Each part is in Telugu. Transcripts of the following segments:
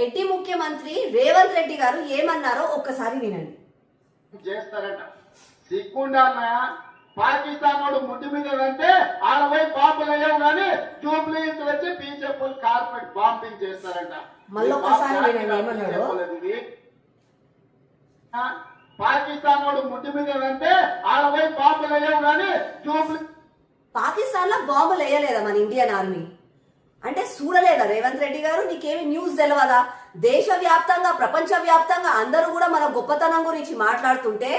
ఎట్టి ముఖ్యమంత్రి రేవంత్ రెడ్డి గారు ఏమన్నారో ఒక్కసారి వినండి. చేస్తారట. సిగ్గుండా అన్న పాకిస్తాన్ వాడు ముడ్డి మీద అంటే ఆడపై బాంబులు అయ్యావు కానీ జూబ్లీ వచ్చి బీజేపీ కార్పెట్ బాంబింగ్ చేస్తారట. పాకిస్తాన్ వాడు ముడ్డి మీద అంటే ఆడపై బాంబులు అయ్యావు కానీ జూబ్లీ పాకిస్తాన్లో బాంబులు వేయలేదా మన ఇండియన్ ఆర్మీ? అంటే చూడలేదా రేవంత్ రెడ్డి గారు నీకేమి న్యూస్ తెలియదా దేశవ్యాప్తంగా ప్రపంచ వ్యాప్తంగా అందరూ కూడా మన గొప్పతనం గురించి మాట్లాడుతుంటే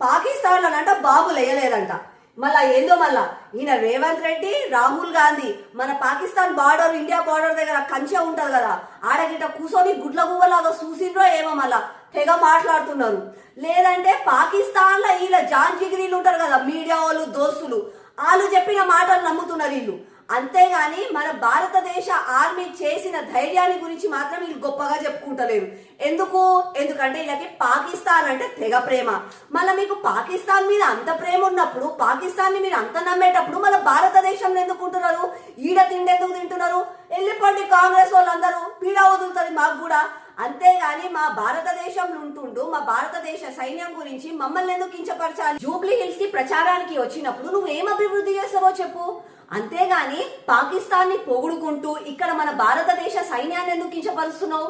పాకిస్తాన్ అంట బాంబులు మళ్ళా ఏందో మళ్ళా? ఈయన రేవంత్ రెడ్డి రాహుల్ గాంధీ మన పాకిస్తాన్ బార్డర్ ఇండియా బార్డర్ దగ్గర కంచె ఉంటుంది కదా? ఆడగిట కూర్చొని గుడ్ల గువ్వలాగా చూసిండ్రో ఏమో మళ్ళా? తెగ మాట్లాడుతున్నారు. లేదంటే పాకిస్తాన్లో వీళ్ళ జాన్ జిగిరీలు ఉంటారు కదా మీడియా వాళ్ళు దోస్తులు వాళ్ళు చెప్పిన మాటలు నమ్ముతున్నారు వీళ్ళు. అంతేగాని మన భారతదేశ ఆర్మీ చేసిన ధైర్యాన్ని గురించి మాత్రం వీళ్ళు గొప్పగా చెప్పుకుంటలేరు. ఎందుకు? ఎందుకంటే వీళ్ళకి పాకిస్తాన్ అంటే తెగ ప్రేమ. మళ్ళీ మీకు పాకిస్తాన్ మీద అంత ప్రేమ ఉన్నప్పుడు పాకిస్తాన్ని మీరు అంత నమ్మేటప్పుడు మన భారతదేశంలో ఎందుకు ఉంటున్నారు? ఈడ తిండి ఎందుకు తింటున్నారు? వెళ్ళిపోండి కాంగ్రెస్ వాళ్ళందరూ పీడ వదులుతుంది మాకు కూడా. అంతేగాని మా భారతదేశంలో ఉంటుండు మా భారతదేశ సైన్యం గురించి మమ్మల్ని ఎందుకు కించపరచాలి? జూబ్లీ హిల్స్కి ప్రచారానికి వచ్చినప్పుడు నువ్వు ఏం అభివృద్ధి చేస్తావో చెప్పు. అంతేగాని పాకిస్తాన్ని పొగుడుకుంటూ ఇక్కడ మన భారతదేశ సైన్యాన్ని ఎందుకు కించపరుస్తున్నావు?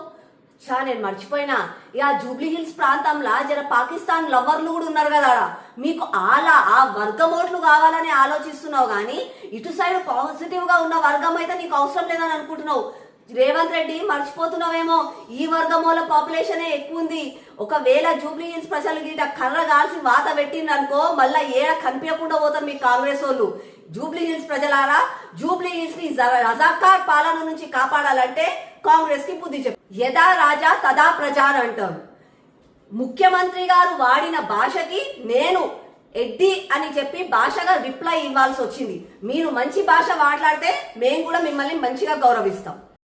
చా నేను మర్చిపోయినా. ఇక జూబ్లీ హిల్స్ ప్రాంతంలో జర పాకిస్తాన్ లవర్లు కూడా ఉన్నారు కదా మీకు అలా ఆ వర్గం ఓట్లు కావాలని ఆలోచిస్తున్నావు కానీ ఇటు సైడ్ పాజిటివ్గా ఉన్న వర్గం అయితే నీకు అవసరం లేదని అనుకుంటున్నావు. రేవంత్ రెడ్డి మర్చిపోతున్నావేమో? ఈ వర్గమూల పాపులేషనే ఎక్కువ ఉంది. ఒకవేళ జూబ్లీ హిల్స్ ప్రజలు గీట కర్ర కాల్సి వాత పెట్టిండ్రు మళ్ళీ ఏడ కనిపించకుండా పోతారు మీ కాంగ్రెస్ వాళ్ళు. జూబ్లీ హిల్స్ ప్రజలారా జూబ్లీ హిల్స్ని రజాకార్ పాలన నుంచి కాపాడాలంటే కాంగ్రెస్కి బుద్ధి చెప్పు. యథా రాజా తదా ప్రజార్ అంటారు. ముఖ్యమంత్రి గారు వాడిన భాషకి నేను ఎడ్డి అని చెప్పి భాషగా రిప్లై ఇవ్వాల్సి వచ్చింది. మీరు మంచి భాష మాట్లాడితే మేము కూడా మిమ్మల్ని మంచిగా గౌరవిస్తాం.